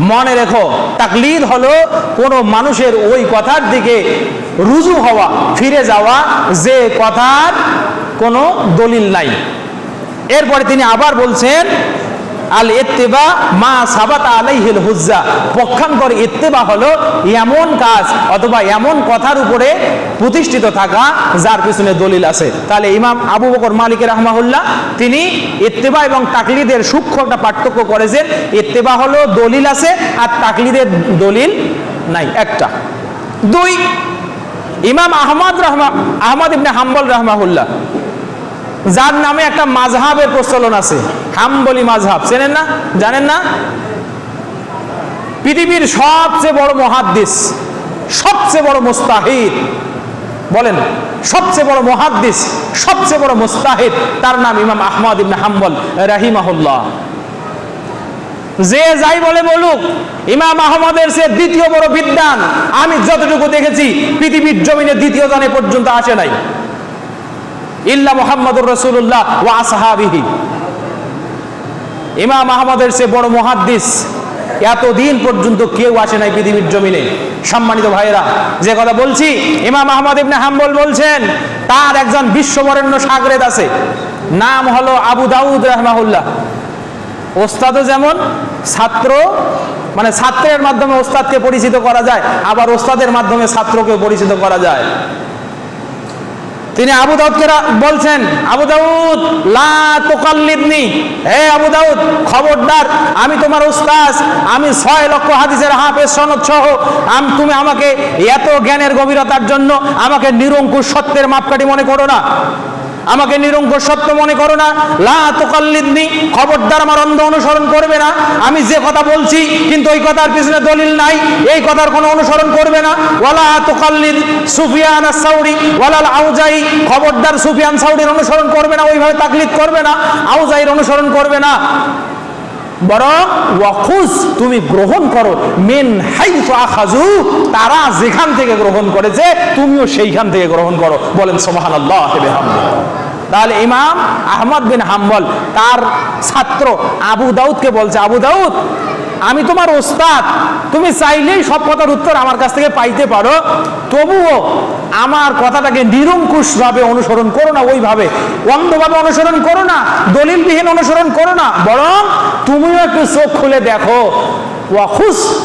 মনে রেখো তাকলিদ হলো কোনো মানুষের ওই কথার দিকে রুজু হওয়া, ফিরে যাওয়া, যে কথার কোনো দলিল নাই। এরপরে তিনি আবার বলছেন আল ইত্তেবা মা সাবাত আলাইহিল হুজ্জা। পক্ষান্তর ইত্তেবা হলো এমন কাজ অথবা এমন কথার উপরে প্রতিষ্ঠিত থাকা যার পিছনে দলিল আছে। তাহলে ইমাম আবু বকর মালিক রাহমাহুল্লাহ, তিনি ইত্তেবা এবং তাকলিদের সূক্ষ্ম একটা পার্থক্য করেছেন ইত্তেবা হলো দলিল আছে আর তাকলিদের দলিল নাই। একটা। দুই, ইমাম আহমদ রহমা আহমদ ইবনে হাম্বল রহমাহুল্লাহ যার নামে একটা মাঝহাবের প্রচলন আছে। হাম্বলি মাঝহাব, চেনেন না? জানেন না? পৃথিবীর সবচেয়ে বড় মহাদ্দিস, সবচেয়ে বড় মুস্তাহিদ, বলেন, সবচেয়ে বড় মহাদ্দিস, সবচেয়ে বড় মুস্তাহিদ, তার নাম ইমাম আহমদ ইবনে হাম্বল, রাহিমাহুল্লাহ। যে যাই বলে বলুক, ইমাম আহমদের সে দ্বিতীয় বড় বিদ্যান, আমি যতটুকু দেখেছি, পৃথিবীর জমিনে দ্বিতীয় দানে পর্যন্ত আসে নাই। ইল্লা মোহাম্মদুর রসুল্লাহ ও আসহাবিহি। ইমাম আহমদের সে বড় মহাদ্দিস এতদিন পর্যন্ত কেউ আসে নাই পৃথিবীর জমিনে। সম্মানিত ভাইয়েরা, যে কথা বলছি, ইমাম আহমদ ইবনে হাম্বল বলছেন, তার একজন বিশ্ববরেণ্য সাগরেদ আছে, নাম হলো আবু দাউদ রহমাহুল্লাহ। ওস্তাদও যেমন, ছাত্র মানে ছাত্রের মাধ্যমে ওস্তাদকে পরিচিত করা যায়, আবার ওস্তাদের মাধ্যমে ছাত্রকে পরিচিত করা যায়। তিনি আবু দাউদকে বলছেন, আবু দাউদ, লা তুকাল্লিদনি। হে আবু দাউদ, খবরদার, আমি তোমার উস্তাদ, আমি ছয় লক্ষ হাদিসের হাফেজ সনদ সহ, আম তুমি আমাকে এত জ্ঞানের গভীরতার জন্য আমাকে নিরঙ্কুশ সত্যের মাপকাঠি মনে করো না। আমাকে নিরঙ্কুশ সত্য মনে করো না। লা তুকাল্লিদনি, খবরদার আমার অন্ধ অনুসরণ করবে না। আমি যে কথা বলছি, কিন্তু ওই কথার পিছনে দলিল নাই। এই কথার কোনো অনুসরণ করবে না। ওয়ালা তোকাল্লিদ সুফিয়ান আস-সাউরি, ওয়ালাল আউজাই, খবরদার সুফিয়ান সাউরির অনুসরণ করবে না, ওইভাবে তাকলিদ করবে না। আউজাইর অনুসরণ করবে না। বরং ওয়াখুজ, তুমি গ্রহণ করো। মেন হাইফু আখাজু তারা যেখান থেকে গ্রহণ করেছে, তুমিও সেইখান থেকে গ্রহণ করো। বলেন, সুবহানাল্লাহ বিহামদিহি তাহলে ইমাম আহমদ বিন হাম্বল, তার ছাত্র আবু দাউদকে বলছে, আবু দাউদ, আমি তোমার ওস্তাদ, তুমি চাইলেই সব কথার উত্তর আমার কাছ থেকে পাইতে পারো। তবুও আমার কথাটাকে নিরঙ্কুশভাবে অনুসরণ করো না, ওইভাবে অন্ধভাবে অনুসরণ করো না, দলিলবিহীন অনুসরণ করো না, বরং তুমিও একটু চোখ খুলে দেখো।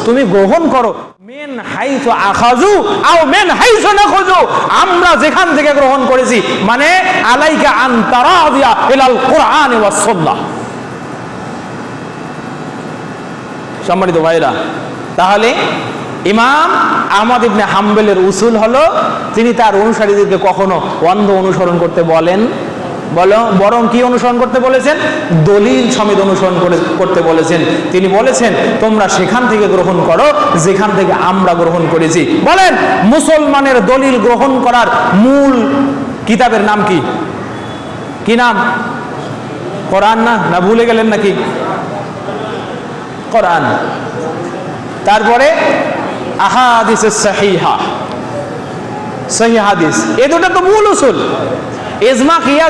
তুমি গ্রহণ করো। মেন হাইসু আখাজু আও মেন হাইসু নাখুজু আমরা যেখান থেকে গ্রহণ করেছি মানে আলাইকা আন তারাদিয়া কোরআন সম্মানিত ভাইরা তাহলে ইমাম আহমদ ইবনে হাম্বেলের উসুল হলো, তিনি তার অনুসারীদেরকে কখনো অন্ধ অনুসরণ করতে বলেন। বলো, বরং কি অনুসরণ করতে বলেছেন? দলিল সমেত অনুসরণ করে, করতে বলেছেন। তিনি বলেছেন, তোমরা সেখান থেকে গ্রহণ করো, যেখান থেকে আমরা গ্রহণ করেছি। বলেন, মুসলমানের দলিল গ্রহণ করার মূল কিতাবের নাম কি? কি নাম? কোরআন না? না ভুলে গেলেন নাকি? কোরআন। তারপরে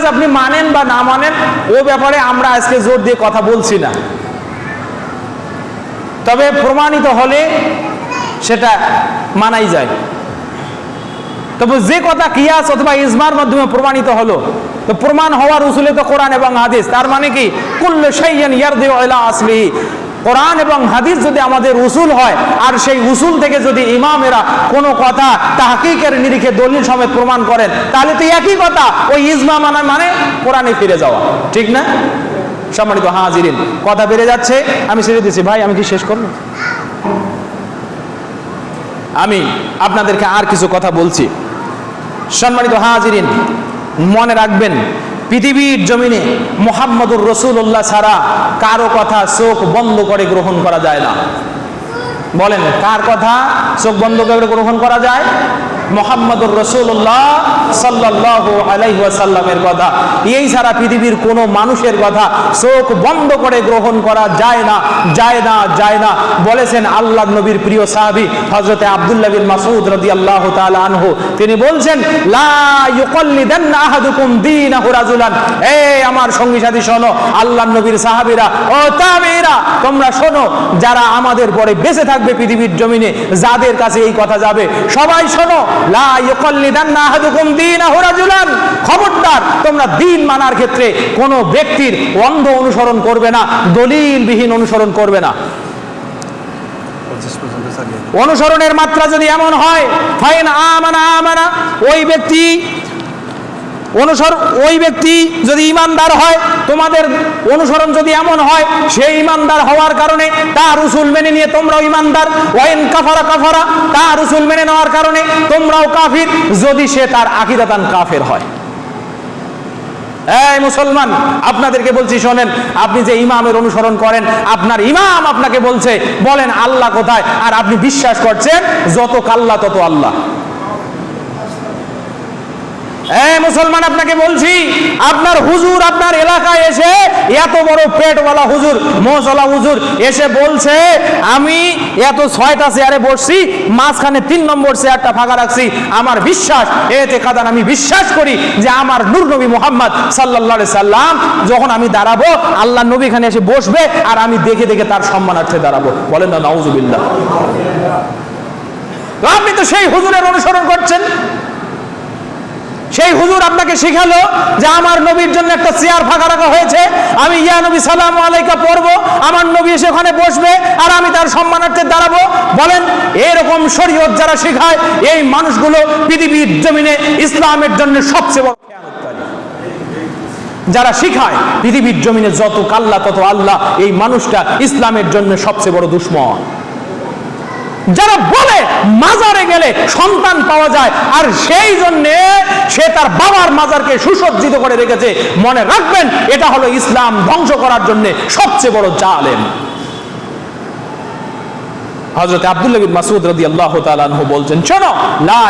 আপনি মানেন বা না মানেন, ও ব্যাপারে আমরা আজকে জোর দিয়ে কথা বলছি না। তবে প্রমাণিত হলে সেটা মানাই যায়। তবে যে কথা কিয়াস অথবা ইজমার মাধ্যমে প্রমাণিত হলো, তো প্রমাণ হওয়ার উসুলে তো কোরআন এবং হাদিস। তার মানে কি? কুল্লু আসলিহি। কোরআন এবং হাদিস যদি আমাদের উসুল হয়, আর সেই উসুল থেকে যদি ইমামেরা কোনো কথা তাহকিকের নিরিখে দলিল সমেত প্রমাণ করেন, তাহলে তো একই কথা। ওই ইজমা মানা মানে কোরআনে ফিরে যাওয়া। ঠিক না? সম্মানিত হাজিরিন, কথা বেড়ে যাচ্ছে। আমি ছেড়ে দিচ্ছি ভাই, আমি কি শেষ করব আমি আপনাদেরকে আর কিছু কথা বলছি। সম্মানিত হাজিরিন, মনে রাখবেন পৃথিবীর জমিনে মোহাম্মদুর রসুল্লাহ ছাড়া কারও কথা চোখ বন্ধ করে গ্রহণ করা যায় না। বলেন, কার কথা চোখ বন্ধ করে গ্রহণ করা যায়? মোহাম্মদুর রসুল্লাহ সাল্লাহ আলাইসাল্লামের কথা। এই ছাড়া পৃথিবীর কোনো মানুষের কথা চোখ বন্ধ করে গ্রহণ করা যায় না যায় না যায় না। বলেছেন আল্লাহ নবীর প্রিয় সাহাবি হজরতে আবদুল্লাহ বিন মাসুদ রদি আল্লাহ আনহু। তিনি বলছেন আমার সঙ্গী সাথী, শোনো আল্লাহ নবীর সাহাবীরা, ও তাবেঈরা, তোমরা শোনো, যারা আমাদের পরে বেঁচে থাকবে পৃথিবীর জমিনে, যাদের কাছে এই কথা যাবে, সবাই শোনো। খবরদার, তোমরা দিন মানার ক্ষেত্রে কোনো ব্যক্তির অন্ধ অনুসরণ করবে না, দলিলবিহীন অনুসরণ করবে না। অনুসরণের মাত্রা যদি এমন হয়, ফাইন আমানা আমানা, ওই ব্যক্তি অনুসর ওই ব্যক্তি যদি ইমানদার হয়, তোমাদের অনুসরণ যদি এমন হয়, সেই ইমানদার হওয়ার কারণে তার রসুল মেনে নিয়ে তোমরাও ইমানদার। ওয়াইন কাফারা কাফারা, তার রসুল মেনে নেওয়ার কারণে তোমরাও কাফির, যদি সে তার আকিদাতান কাফের হয়। এই মুসলমান, আপনাদেরকে বলছি শোনেন, আপনি যে ইমামের অনুসরণ করেন, আপনার ইমাম আপনাকে বলছে, বলেন আল্লাহ কোথায়? আর আপনি বিশ্বাস করছেন, যত কাল্লা তত আল্লাহ। মুসলমান, আপনাকে বলছি, আপনার হুজুর আপনার এলাকায় এসে এত বড় পেটওয়ালা হুজুর হুজুর এসে বলছে, আমি এত ছয়টা চেয়ারে বসছি, মাঝখানে তিন নম্বর চেয়ারটা ফাঁকা রাখছি। আমার বিশ্বাস, এতে কাদান আমি বিশ্বাস করি যে আমার নূর নবী মোহাম্মদ সাল্লাহ সাল্লাম যখন আমি দাঁড়াবো, আল্লাহ নবী এখানে এসে বসবে আর আমি দেখে দেখে তার সম্মানার্থে দাঁড়াবো। বলেন না, নাউজুবিল্লাহ। তো আপনি তো সেই হুজুরের অনুসরণ করছেন। সেই হুজুর আপনাকে শিখালো যে আমার নবীর জন্য একটা চেয়ার ফাঁকা রাখা হয়েছে। আমি ইয়া নবী, সালাম আলাইকা পড়ব, আমার নবী এসে ওখানে বসবে আর আমি তার সম্মানার্থে দাঁড়াবো। বলেন, এরকম শরীয়ত যারা শেখায়, এই মানুষগুলো পৃথিবীর জমিনে ইসলামের জন্য সবচেয়ে বড়। যারা শিখায়, পৃথিবীর জমিনে যত কাল্লা, তত আল্লাহ, এই মানুষটা ইসলামের জন্য সবচেয়ে বড় দুশ্মন। যারা বলে, মাজারে গেলে সন্তান পাওয়া যায়, আর সেই জন্য তার বাবার মাজারকে সুসজ্জিত করে রেখেছে। মনে রাখবেন, এটা হলো ইসলাম ধ্বংস করার জন্য সবচেয়ে বড় জালেম। আব্দুল্লাহ বিন রাদিয়াল্লাহু তাআলা আনহু বলছেন, শোনো, লা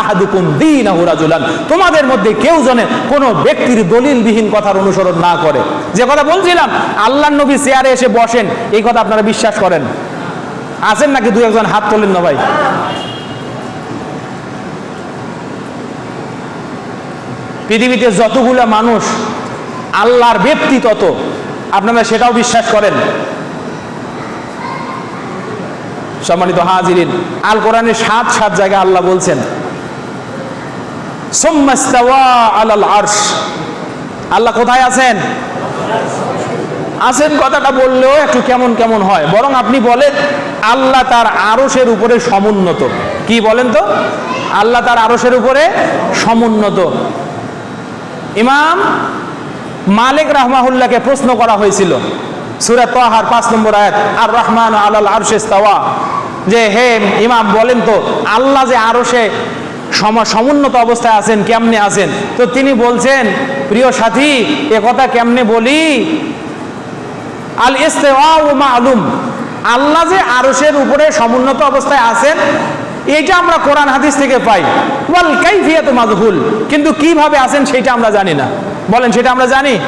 আহাদুকুম দীনাহু রাজুলান। তোমাদের মধ্যে কেউ জানে কোন ব্যক্তির দলিলবিহীন কথার অনুসরণ না করে। যে কথা বলছিলাম, আল্লাহর নবী চেয়ারে এসে বসেন, এই কথা আপনারা বিশ্বাস করেন? আছেন নাকি দু একজন হাত তোলেন না ভাই? পৃথিবীতে যতগুলো মানুষ, আল্লাহর ব্যক্তি তত। আপনারা সেটাও বিশ্বাস করেন। সম্মানিত হাজিরিন, আল কোরআনের সাত সাত জায়গায় আল্লাহ বলছেন আল্লাহ কোথায় আছেন? আছেন কথাটা বললেও একটু কেমন কেমন হয়। বরং আপনি বলেন, আল্লাহ তার আরসের উপরে সমুন্নত। কি বলেন তো? আল্লাহ তার আরসের উপরে সমুন্নত। ইমাম মালিক রাহমাহুল্লাহকে প্রশ্ন করা হয়েছিল। সুরাত তাহার পাঁচ নম্বর আয়াত আর রহমান আলাল আরশেস্তাওয়া যে, হে ইমাম, বলেন তো, আল্লাহ যে সম- সমুন্নত অবস্থায় আছেন, কেমনে আছেন? তো তিনি বলছেন, প্রিয় সাথী, এ কথা কেমনে বলি? আল ইস্তেওয়া ও মালুম। আল্লাহ যে আরশের উপরে সমুন্নত অবস্থায় আছেন এইটা আমরা কোরআন হাদিস থেকে পাই। ওয়াল কাইফিয়াত মাজহুল কিন্তু কীভাবে আসেন সেটা আমরা জানি না। বলেন, সেটা আমরা জানি?